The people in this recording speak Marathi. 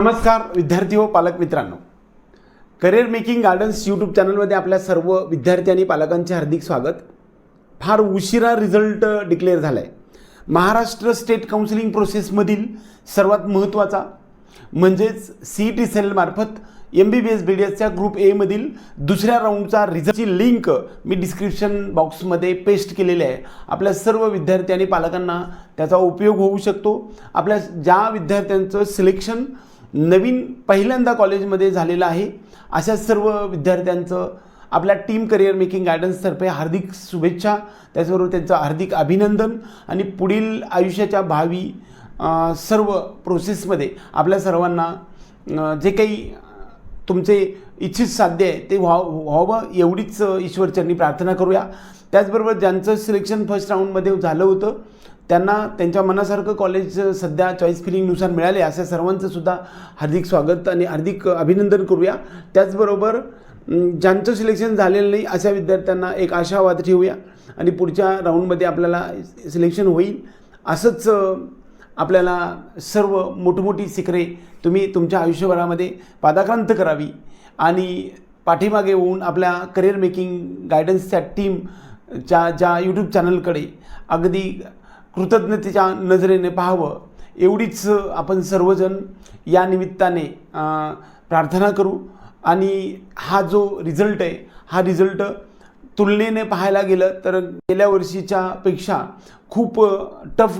नमस्कार विद्यार्थी व पालक मित्रांनो. करिअर मेकिंग गार्डन्स यूट्यूब चॅनलमध्ये आपल्या सर्व विद्यार्थी आणि पालकांचे हार्दिक स्वागत. फार उशिरा रिझल्ट डिक्लेअर झाला आहे महाराष्ट्र स्टेट काउन्सिलिंग प्रोसेसमधील सर्वात महत्त्वाचा म्हणजेच C E T सेलमार्फत M B B S B D एसच्या ग्रुप एमधील दुसऱ्या राऊंडचा रिझल्टची लिंक मी डिस्क्रिप्शन बॉक्समध्ये पेस्ट केलेली आहे. आपल्या सर्व विद्यार्थी आणि पालकांना त्याचा उपयोग होऊ शकतो. आपल्या ज्या विद्यार्थ्यांचं सिलेक्शन नवीन पहिल्यांदा कॉलेजमध्ये झालेलं आहे. अशा सर्व विद्यार्थ्यांचं आपल्या टीम करिअर मेकिंग गायडन्सतर्फे हार्दिक शुभेच्छा. त्याचबरोबर त्यांचं हार्दिक अभिनंदन आणि पुढील आयुष्याच्या भावी सर्व प्रोसेसमध्ये आपल्या सर्वांना जे काही तुमचे इच्छित साध्य आहे. ते व्हा व्हावं एवढीच ईश्वरचरणी प्रार्थना करूया. त्याचबरोबर ज्यांचं सिलेक्शन फर्स्ट राऊंडमध्ये झालं होतं त्यांना त्यांच्या मनासारखं कॉलेज सध्या चॉईस फिलिंगनुसार मिळाले अशा सर्वांचं सुद्धा हार्दिक स्वागत आणि हार्दिक अभिनंदन करूया. त्याचबरोबर ज्यांचं सिलेक्शन झालेलं नाही अशा विद्यार्थ्यांना एक आशावाद ठेवूया आणि पुढच्या राऊंडमध्ये आपल्याला सिलेक्शन होईल. असंच आपल्याला सर्व मोठमोठी शिखरे तुम्ही तुमच्या आयुष्यभरामध्ये पादाक्रांत करावी आणि पाठीमागे होऊन आपल्या करिअर मेकिंग गायडन्सच्या टीमच्या ज्या यूट्यूब चॅनलकडे अगदी कृतज्ञतेच्या नजरेने पाहावं एवढीच आपण सर्वजण या निमित्ताने प्रार्थना करू आणि हा जो रिझल्ट आहे हा रिझल्ट तुलनेने पाहायला गेलं तर गेल्या वर्षीच्या पेक्षा खूप टफ